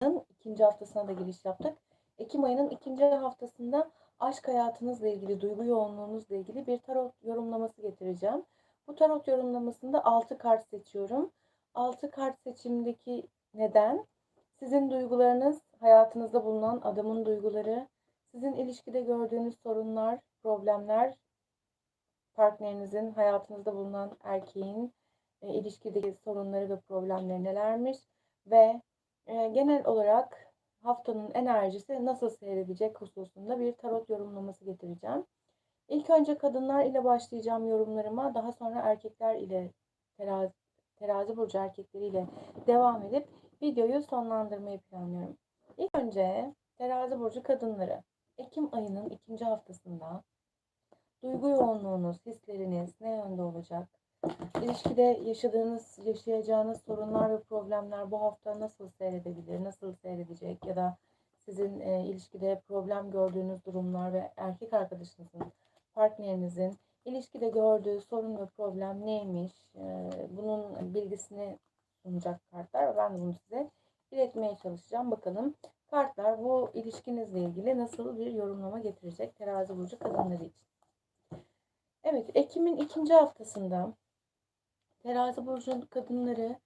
ayının ikinci haftasına da giriş yaptık. Ekim ayının ikinci haftasında aşk hayatınızla ilgili, duygu yoğunluğunuzla ilgili bir tarot yorumlaması getireceğim. Bu tarot yorumlamasında 6 kart seçiyorum. 6 kart seçimdeki neden sizin duygularınız, hayatınızda bulunan adamın duyguları, sizin ilişkide gördüğünüz sorunlar, problemler, partnerinizin, hayatınızda bulunan erkeğin e, ilişkideki sorunları ve problemleri nelermiş ve genel olarak haftanın enerjisi nasıl seyredecek hususunda bir tarot yorumlaması getireceğim. İlk önce kadınlar ile başlayacağım yorumlarıma. Daha sonra erkekler ile terazi, terazi burcu erkekleriyle devam edip videoyu sonlandırmayı planlıyorum. İlk önce terazi burcu kadınları Ekim ayının ikinci haftasında duygu yoğunluğunuz, hisleriniz ne yönde olacak? İlişkide yaşadığınız, yaşayacağınız sorunlar ve problemler bu hafta nasıl seyredebilir, nasıl seyredecek ya da sizin e, ilişkide problem gördüğünüz durumlar ve erkek arkadaşınızın, partnerinizin ilişkide gördüğü sorun ve problem neymiş? E, bunun bilgisini sunacak kartlar ve ben bunu size iletmeye çalışacağım. Bakalım kartlar bu ilişkinizle ilgili nasıl bir yorumlama getirecek terazi burcu kadınları için. Evet, Ekim'in ikinci haftasında terazi burcu kadınları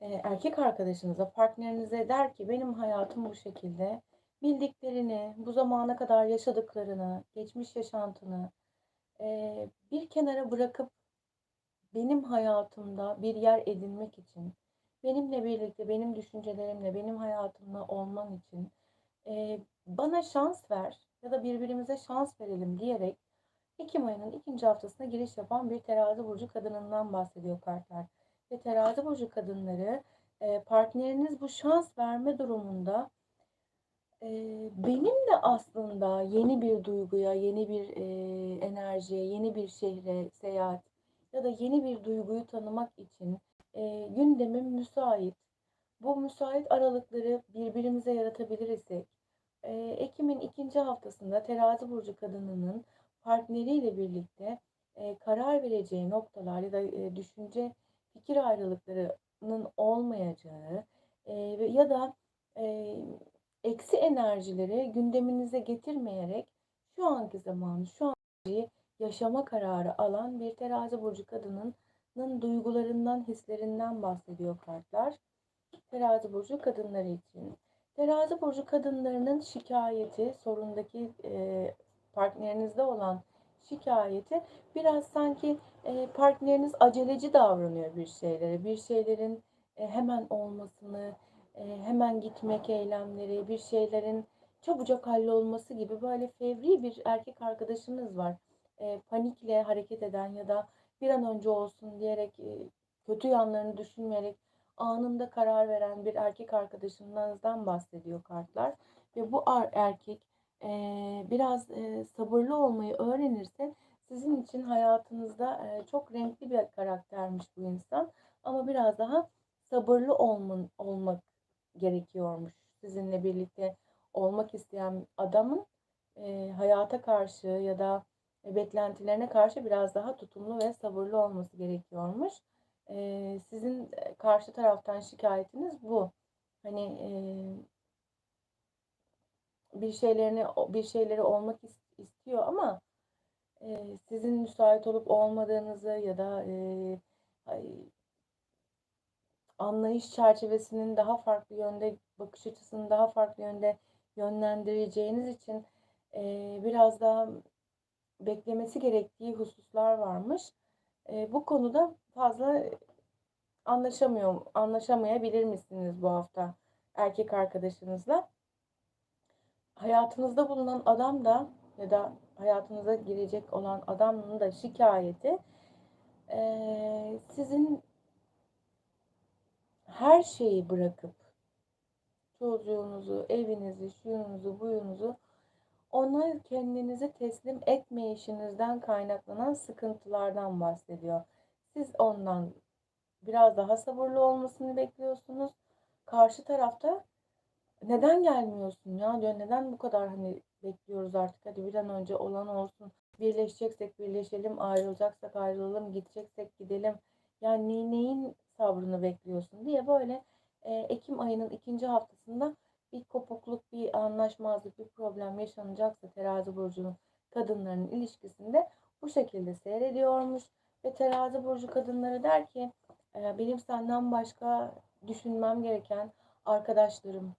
e, erkek arkadaşınıza, partnerinize der ki benim hayatım bu şekilde. Bildiklerini, bu zamana kadar yaşadıklarını, geçmiş yaşantını e, bir kenara bırakıp benim hayatımda bir yer edinmek için, benimle birlikte, benim düşüncelerimle, benim hayatımla olman için e, bana şans ver ya da birbirimize şans verelim diyerek Ekim ayının ikinci haftasına giriş yapan bir terazi burcu kadınından bahsediyor kartlar. Ve terazi burcu kadınları e, partneriniz bu şans verme durumunda e, benim de aslında yeni bir duyguya, yeni bir e, enerjiye, yeni bir şehre seyahat ya da yeni bir duyguyu tanımak için gündemim müsait. Bu müsait aralıkları birbirimize yaratabilir isek, e, Ekim'in ikinci haftasında terazi burcu kadınının partneriyle birlikte e, karar vereceği noktalar ya da e, düşünce fikir ayrılıklarının olmayacağı e, ya da e, eksi enerjileri gündeminize getirmeyerek şu anki zamanı, şu anki yaşama kararı alan bir terazi burcu kadının duygularından, hislerinden bahsediyor kartlar. Terazi burcu kadınları için. Terazi burcu kadınlarının şikayeti, sorundaki e, partnerinizde olan şikayeti biraz sanki e, partneriniz aceleci davranıyor bir şeylere. Bir şeylerin e, hemen olmasını, e, hemen gitmek eylemleri, bir şeylerin çabucak hallolması gibi böyle fevri bir erkek arkadaşınız var. Panikle hareket eden ya da bir an önce olsun diyerek kötü yanlarını düşünmeyerek anında karar veren bir erkek arkadaşınızdan bahsediyor kartlar. Ve bu erkek e, biraz e, sabırlı olmayı öğrenirse sizin için hayatınızda e, çok renkli bir karaktermiş bu insan. Ama biraz daha sabırlı olman, olmak gerekiyormuş. Sizinle birlikte olmak isteyen adamın e, hayata karşı ya da beklentilerine karşı biraz daha tutumlu ve sabırlı olması gerekiyormuş. E, sizin karşı taraftan şikayetiniz bu. Hani e, bir şeylerini bir şeyleri olmak istiyor ama e, sizin müsait olup olmadığınızı ya da e, anlayış çerçevesinin daha farklı yönde bakış açısını daha farklı yönde yönlendireceğiniz için e, biraz daha beklemesi gerektiği hususlar varmış. E, bu konuda fazla anlaşamıyor, anlaşamayabilir misiniz bu hafta erkek arkadaşınızla? Hayatınızda bulunan adam da ya da hayatınıza girecek olan adamın da şikayeti e, sizin her şeyi bırakıp çocuğunuzu, evinizi, şuyunuzu, buyunuzu ona kendinizi teslim etmeyişinizden kaynaklanan sıkıntılardan bahsediyor. Siz ondan biraz daha sabırlı olmasını bekliyorsunuz. Karşı tarafta neden gelmiyorsun ya diyor. Neden bu kadar hani bekliyoruz artık hadi bir an önce olan olsun. Birleşeceksek birleşelim, ayrılacaksak ayrılalım, gideceksek gidelim. Yani neyin sabrını bekliyorsun diye böyle e, Ekim ayının ikinci haftasında bir kopukluk, bir anlaşmazlık, bir problem yaşanacaksa terazi burcu kadınların ilişkisinde bu şekilde seyrediyormuş. Ve terazi burcu kadınları der ki "E, benim senden başka düşünmem gereken arkadaşlarım,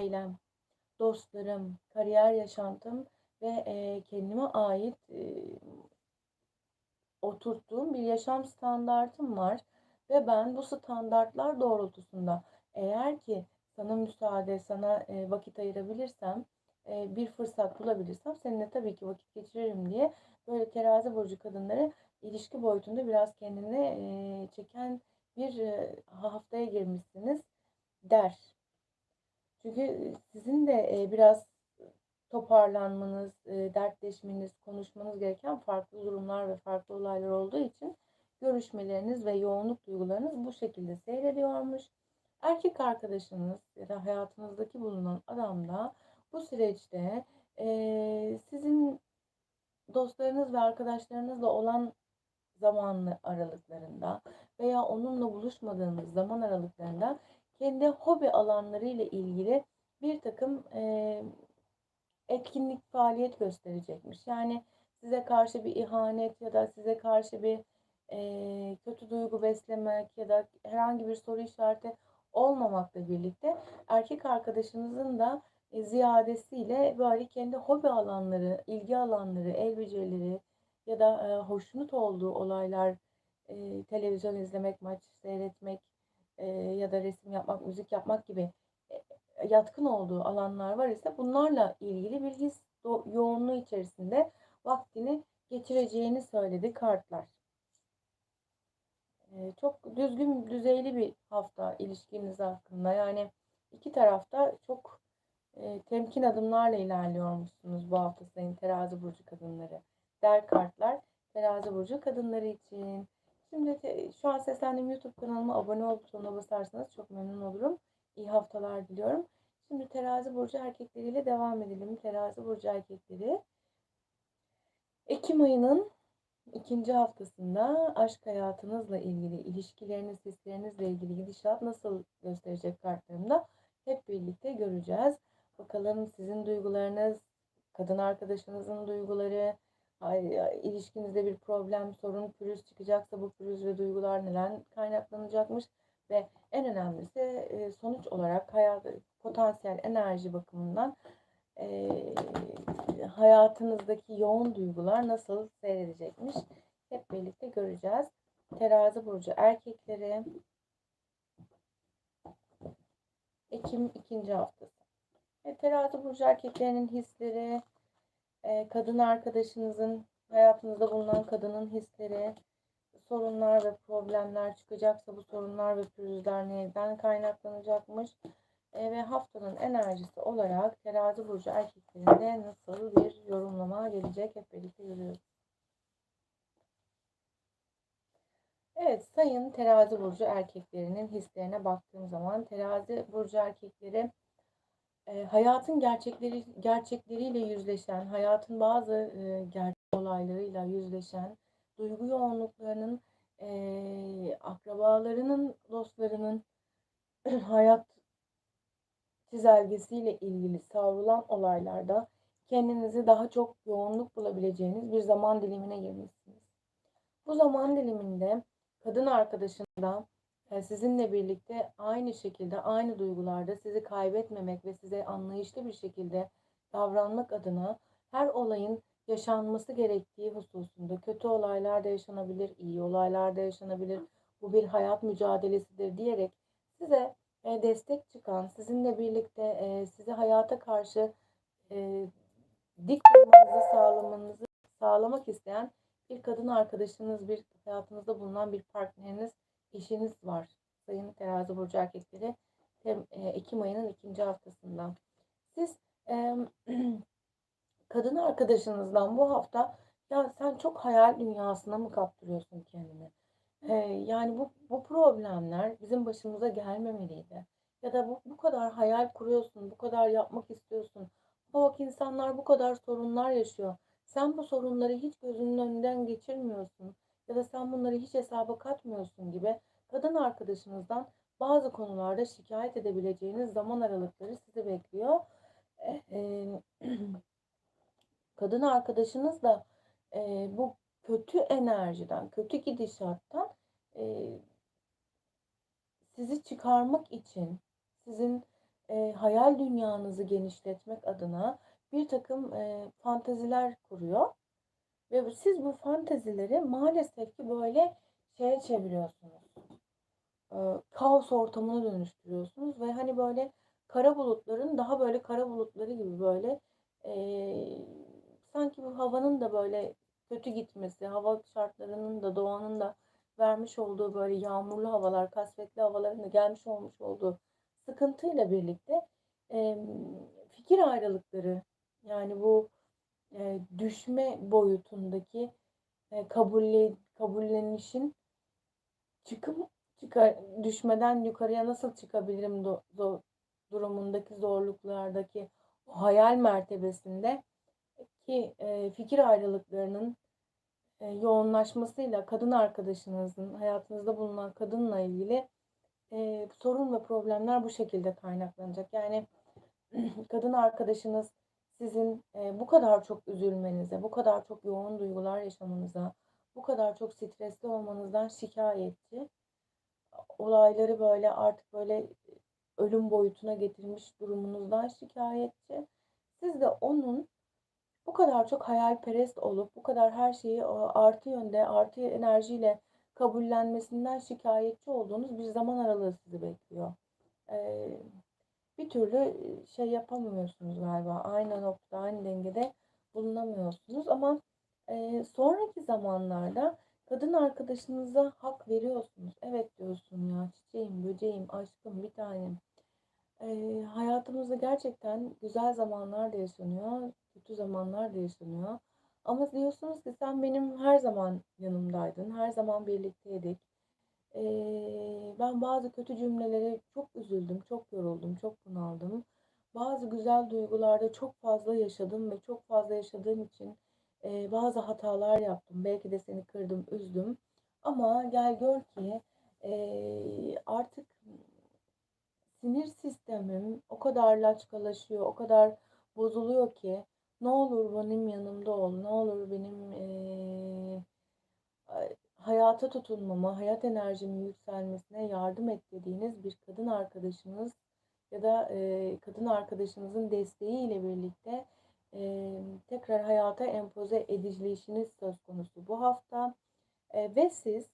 ailem, dostlarım, kariyer yaşantım ve e, kendime ait e, oturttuğum bir yaşam standartım var. Ve ben bu standartlar doğrultusunda eğer ki sana müsaade, sana e, vakit ayırabilirsem, e, bir fırsat bulabilirsem seninle tabii ki vakit geçiririm diye böyle terazi burcu kadınları ilişki boyutunda biraz kendine e, çeken bir e, haftaya girmişsiniz der. Çünkü sizin de e, biraz toparlanmanız, e, dertleşmeniz, konuşmanız gereken farklı durumlar ve farklı olaylar olduğu için görüşmeleriniz ve yoğunluk duygularınız bu şekilde seyrediyormuş. Erkek arkadaşınız ya da hayatınızdaki bulunan adam da bu süreçte e, sizin dostlarınız ve arkadaşlarınızla olan zamanlı aralıklarında veya onunla buluşmadığınız zaman aralıklarında kendi hobi alanları ile ilgili bir takım e, etkinlik faaliyet gösterecekmiş. Yani size karşı bir ihanet ya da size karşı bir e, kötü duygu beslemek ya da herhangi bir soru işareti olmamakla birlikte erkek arkadaşınızın da e, ziyadesiyle böyle kendi hobi alanları, ilgi alanları, el becerileri ya da e, hoşnut olduğu olaylar, e, televizyon izlemek, maç seyretmek e, ya da resim yapmak, müzik yapmak gibi e, yatkın olduğu alanlar var ise bunlarla ilgili bir his yoğunluğu içerisinde vaktini geçireceğini söyledi kartlar. E, çok düzgün, düzeyli bir hafta ilişkiniz hakkında. Yani iki tarafta çok e, temkin adımlarla ilerliyormuşsunuz bu hafta sayın terazi burcu kadınları. Der kartlar terazi burcu kadınları için. Şimdi şu an seslendiğim YouTube kanalıma abone ol butonuna basarsanız çok memnun olurum. İyi haftalar diliyorum. Şimdi terazi burcu erkekleriyle devam edelim. Terazi burcu erkekleri Ekim ayının ikinci haftasında aşk hayatınızla ilgili, ilişkileriniz, hislerinizle ilgili gidişat nasıl gösterecek kartlarımda hep birlikte göreceğiz. Bakalım sizin duygularınız, kadın arkadaşınızın duyguları, ilişkinizde bir problem, sorun, pürüz çıkacaksa bu pürüz ve duygular neden kaynaklanacakmış ve en önemlisi e, sonuç olarak hayat potansiyel enerji bakımından e, hayatınızdaki yoğun duygular nasıl seyredecekmiş hep birlikte göreceğiz. Terazi burcu erkekleri Ekim ikinci haftası. E, terazi burcu erkeklerinin hisleri, e, kadın arkadaşınızın hayatınızda bulunan kadının hisleri, sorunlar ve problemler çıkacaksa bu sorunlar ve pürüzler neden kaynaklanacakmış? E, ve haftanın enerjisi olarak terazi burcu erkeklerinde nasıl bir yorumlama gelecek hep birlikte görüyoruz. Evet, sayın terazi burcu erkeklerinin hislerine baktığım zaman terazi burcu erkekleri e, hayatın gerçekleri gerçekleriyle yüzleşen, hayatın bazı e, gerçek olaylarıyla yüzleşen, duygu yoğunluklarının, e, akrabalarının, dostlarının hayat çizelgesiyle ilgili savrulan olaylarda kendinizi daha çok yoğunluk bulabileceğiniz bir zaman dilimine girmişsiniz. Bu zaman diliminde kadın arkadaşında e, sizinle birlikte aynı şekilde aynı duygularda sizi kaybetmemek ve size anlayışlı bir şekilde davranmak adına her olayın yaşanması gerektiği hususunda kötü olaylar da yaşanabilir, iyi olaylar da yaşanabilir. Bu bir hayat mücadelesidir diyerek size e, destek çıkan, sizinle birlikte e, sizi hayata karşı e, dik durmanızı sağlamanızı sağlamak isteyen bir kadın arkadaşınız, bir hayatınızda bulunan bir partneriniz, eşiniz var. Sayın terazi burcu erkekleri tem, e, Ekim ayının ikinci haftasında. Siz e, kadın arkadaşınızdan bu hafta ya sen çok hayal dünyasına mı kaptırıyorsun kendini? Ee, yani bu, bu problemler bizim başımıza gelmemeliydi. Ya da bu, bu kadar hayal kuruyorsun, bu kadar yapmak istiyorsun. Bak insanlar bu kadar sorunlar yaşıyor. Sen bu sorunları hiç gözünün önünden geçirmiyorsun ya da sen bunları hiç hesaba katmıyorsun gibi kadın arkadaşınızdan bazı konularda şikayet edebileceğiniz zaman aralıkları sizi bekliyor. E, kadın arkadaşınız da e, bu kötü enerjiden, kötü gidişattan e, sizi çıkarmak için, sizin hayal dünyanızı genişletmek adına bir takım e, fanteziler kuruyor. Ve siz bu fantezileri maalesef ki böyle şeye çeviriyorsunuz. E, kaos ortamına dönüştürüyorsunuz ve hani böyle kara bulutların daha böyle kara bulutları gibi böyle e, sanki bu havanın da böyle kötü gitmesi, hava şartlarının da doğanın da vermiş olduğu böyle yağmurlu havalar, kasvetli havaların da gelmiş olmuş olduğu sıkıntıyla birlikte e, fikir ayrılıkları yani bu e, düşme boyutundaki e, kabulle, kabullenişin çıkım çıkar, düşmeden yukarıya nasıl çıkabilirim do, do, durumundaki zorluklardaki o hayal mertebesinde ki e, fikir ayrılıklarının e, yoğunlaşmasıyla kadın arkadaşınızın hayatınızda bulunan kadınla ilgili e, sorun ve problemler bu şekilde kaynaklanacak. Yani kadın arkadaşınız sizin e, bu kadar çok üzülmenize, bu kadar çok yoğun duygular yaşamanıza, bu kadar çok stresli olmanızdan şikayetçi. Olayları böyle artık böyle ölüm boyutuna getirmiş durumunuzdan şikayetçi. Siz de onun bu kadar çok hayalperest olup bu kadar her şeyi artı yönde, artı enerjiyle kabullenmesinden şikayetçi olduğunuz bir zaman aralığı sizi bekliyor. Ee, bir türlü şey yapamıyorsunuz galiba. Aynı noktada, aynı dengede bulunamıyorsunuz. Ama e, sonraki zamanlarda kadın arkadaşınıza hak veriyorsunuz. Evet diyorsun ya çiçeğim, böceğim, aşkım, bir tanem. E, hayatımızda gerçekten güzel zamanlar da yaşanıyor, kötü zamanlar da yaşanıyor. Ama diyorsunuz ki sen benim her zaman yanımdaydın, her zaman birlikteydik. Ee, ben bazı kötü cümlelere çok üzüldüm, çok yoruldum, çok bunaldım. Bazı güzel duygularda çok fazla yaşadım ve çok fazla yaşadığım için e, bazı hatalar yaptım. Belki de seni kırdım, üzdüm. Ama gel gör ki e, artık sinir sistemim o kadar laçkalaşıyor, o kadar bozuluyor ki ne olur benim yanımda ol, ne olur benim e, hayata tutunmama, hayat enerjimin yükselmesine yardım et dediğiniz bir kadın arkadaşınız ya da e, kadın arkadaşınızın desteğiyle birlikte e, tekrar hayata empoze edilişiniz söz konusu bu hafta. E, ve siz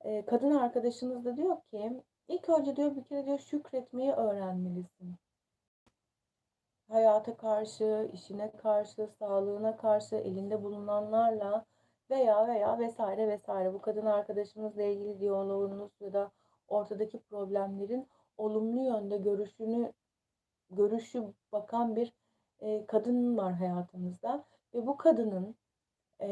e, kadın arkadaşınız da diyor ki ilk önce diyor bir kere diyor şükretmeyi öğrenmelisin. Hayata karşı, işine karşı, sağlığına karşı elinde bulunanlarla veya veya vesaire vesaire. Bu kadın arkadaşımızla ilgili diyaloğunuz ya da ortadaki problemlerin olumlu yönde görüşünü görüşü bakan bir e, kadın var hayatımızda. Ve bu kadının e,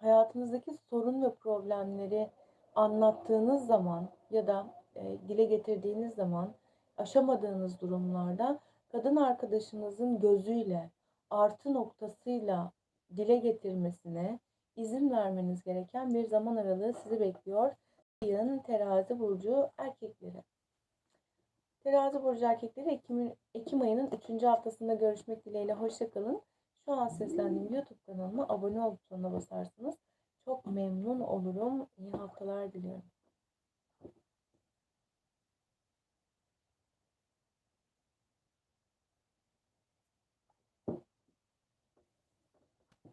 hayatınızdaki sorun ve problemleri anlattığınız zaman ya da e, dile getirdiğiniz zaman aşamadığınız durumlarda kadın arkadaşınızın gözüyle artı noktasıyla dile getirmesine izin vermeniz gereken bir zaman aralığı sizi bekliyor. Yılın terazi burcu erkekleri. Terazi burcu erkekleri Ekim, Ekim ayının 3. haftasında görüşmek dileğiyle hoşçakalın. Şu an seslendiğim YouTube kanalıma abone ol butonuna basarsanız çok memnun olurum. İyi haftalar diliyorum.